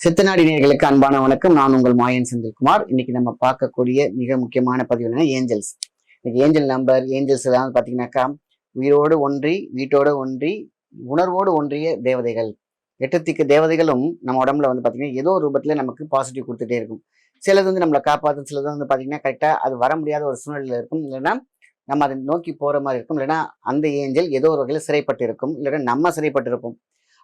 சித்தநாடி நேர்களுக்கு அன்பான வணக்கம். நான் உங்கள் மாயன் செந்தில்குமார். இன்னைக்கு நம்ம பார்க்கக்கூடிய மிக முக்கியமான பதிவு என்னன்னா ஏஞ்சல்ஸ். இன்னைக்கு ஏஞ்சல் நம்பர் ஏஞ்சல்ஸ் எல்லாம் பார்த்தீங்கன்னாக்கா உயிரோடு ஒன்றி வீட்டோடு ஒன்றி உணர்வோடு ஒன்றிய தேவதைகள். எட்டத்திக்கு தேவதைகளும் நம்ம உடம்புல வந்து பார்த்தீங்கன்னா ஏதோ ஒரு ரூபத்துல நமக்கு பாசிட்டிவ் கொடுத்துட்டே இருக்கும். சிலது வந்து நம்மளை காப்பாற்றும் சிலது வந்து பார்த்தீங்கன்னா கரெக்டாக அது வர முடியாத ஒரு சூழ்நிலையில் இருக்கும். இல்லைன்னா நம்ம அதை நோக்கி போற மாதிரி இருக்கும். இல்லைன்னா அந்த ஏஞ்சல் ஏதோ ஒரு வகையில் சிறைப்பட்டு இருக்கும் இல்லைன்னா நம்ம சிறைப்பட்டு இருப்போம்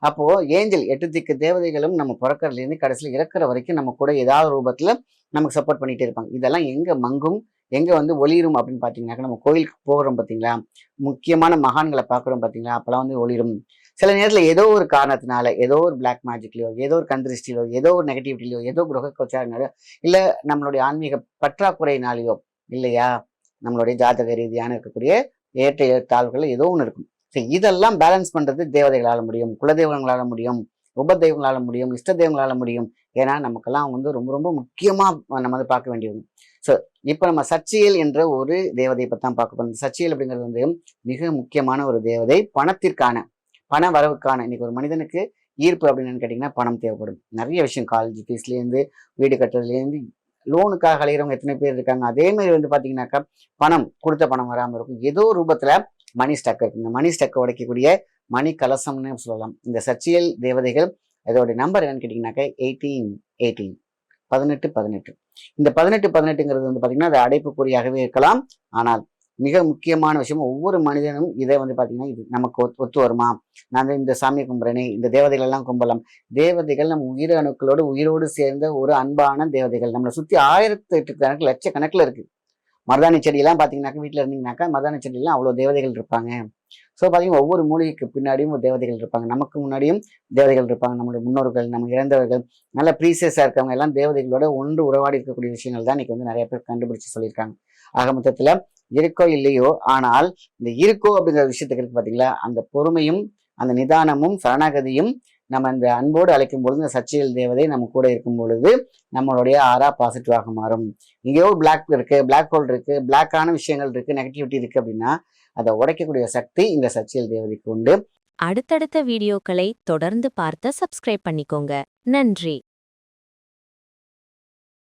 அப்போது ஏஞ்சல் எட்டு திக்கு தேவதைகளும் நம்ம பிறக்கறதுலேருந்து கடைசியில் இறக்குற வரைக்கும் நம்ம கூட ஏதாவது ரூபத்தில் நமக்கு சப்போர்ட் பண்ணிகிட்டே இருப்பாங்க. இதெல்லாம் எங்கே மங்கும் எங்கே வந்து ஒளிரும் அப்படின்னு பார்த்தீங்கன்னாக்கா நம்ம கோயிலுக்கு போகிறோம் பார்த்தீங்களா? முக்கியமான மகான்களை பார்க்குறோம் பார்த்தீங்களா? அப்போல்லாம் வந்து ஒளிரும். சில நேரத்தில் ஏதோ ஒரு காரணத்தினால ஏதோ ஒரு பிளாக் மேஜிக்லையோ ஏதோ ஒரு கந்திருஷ்டிலோ ஏதோ ஒரு நெகட்டிவிட்டிலையோ ஏதோ கிரக கோச்சாரனாலோ இல்லை நம்மளுடைய ஆன்மீக பற்றாக்குறையினாலேயோ இல்லையா? நம்மளுடைய ஜாதக ரீதியான இருக்கக்கூடிய ஏற்ற தாழ்வுகளில் ஏதோ ஒன்று இருக்கும். இதெல்லாம் பேலன்ஸ் பண்ணுறது தேவதைகளால முடியும் குலதெய்வங்களால முடியும் உபதெய்வங்களால முடியும் இஷ்ட தெய்வங்களால் முடியும். ஏன்னா நமக்கெல்லாம் வந்து ரொம்ப ரொம்ப முக்கியமாக நம்ம வந்து பார்க்க வேண்டியது ஸோ இப்போ நம்ம சச்சியல் என்ற ஒரு தேவதையை பற்றி தான் பார்க்க போகிறோம் சச்சியல் அப்படிங்கிறது வந்து மிக முக்கியமான ஒரு தேவதை. பணத்திற்கான பண வரவுக்கான இன்னைக்கு ஒரு மனிதனுக்கு ஈர்ப்பு அப்படின்னு கேட்டிங்கன்னா பணம் தேவைப்படும். நிறைய விஷயம் காலேஜ் ஃபீஸ்லேருந்து வீடு கட்டுறதுலேருந்து லோனுக்காக அலையிறவங்க எத்தனை பேர் இருக்காங்க? அதே மாதிரி வந்து பார்த்தீங்கன்னாக்கா பணம் கொடுத்த பணம் வராமல் இருக்கும். ஏதோ ரூபத்தில் மணி ஸ்டக் இருக்கு. இந்த மணி ஸ்டக்கை உடைக்கக்கூடிய மணி கலசம்னு சொல்லலாம். இந்த சர்ச்சியல் தேவதைகள் அதோட நம்பர் என்னன்னு கேட்டிங்கனாக்கா எயிட்டீன் எயிட்டீன் பதினெட்டு பதினெட்டு. இந்த பதினெட்டு பதினெட்டுங்கிறது வந்து பார்த்தீங்கன்னா அது அடைப்புக்குறியாகவே இருக்கலாம். ஆனால் மிக முக்கியமான விஷயம் ஒவ்வொரு மனிதனும் இதை வந்து பார்த்தீங்கன்னா இது நமக்கு ஒத்து ஒத்து வருமா? நான் இந்த சாமியை கும்பிட்றேனே இந்த தேவதைகள் எல்லாம் கும்பலாம். தேவதைகள் நம்ம உயிர் அணுக்களோடு உயிரோடு சேர்ந்த ஒரு அன்பான தேவதைகள். நம்மளை சுற்றி ஆயிரத்தி எட்டு கணக்கு லட்சக்கணக்கில் இருக்கு. மருதாணி செடியெல்லாம் பார்த்தீங்கன்னாக்கா வீட்டில் இருந்தீங்கன்னாக்கா மருதாணி செடியெல்லாம் அவ்வளோ தேவதைகள் இருப்பாங்க. ஸோ பார்த்தீங்கன்னா ஒவ்வொரு மூலிகைக்கு பின்னாடியும் தேவதைகள் இருப்பாங்க. நமக்கு முன்னாடியும் தேவதைகள் இருப்பாங்க. நம்மளுடைய முன்னோர்கள் நம்ம இறந்தவர்கள் நல்ல ப்ரீசியஸாக இருக்கவங்க எல்லாம் தேவதைகளோட ஒன்று உறவாடி இருக்கக்கூடிய விஷயங்கள் தான் இன்னைக்கு வந்து நிறைய பேர் கண்டுபிடிச்சு சொல்லியிருக்காங்க. ஆக மொத்தத்தில் இருக்கோ இல்லையோ ஆனால் இந்த இருக்கோ அப்படிங்கிற விஷயத்துக்கு இருக்கு பார்த்தீங்களா அந்த பொறுமையும் அந்த நிதானமும் சரணாகதியும் நம்ம இந்த அன்போடு அழைக்கும் பொழுது இந்த சச்சியல் தேவதை நம்ம கூட இருக்கும் பொழுது நம்மளுடைய ஆறா பாசிட்டிவாக மாறும். இங்கேயோ பிளாக் இருக்கு பிளாக் ஹோல் இருக்கு பிளாக்கான விஷயங்கள் இருக்கு நெகட்டிவிட்டி இருக்கு அப்படின்னா அதை உடைக்கக்கூடிய சக்தி இந்த சச்சியல் தேவதைக்கு உண்டு. அடுத்தடுத்த வீடியோக்களை தொடர்ந்து பார்த்து சப்ஸ்கிரைப் பண்ணிக்கோங்க. நன்றி.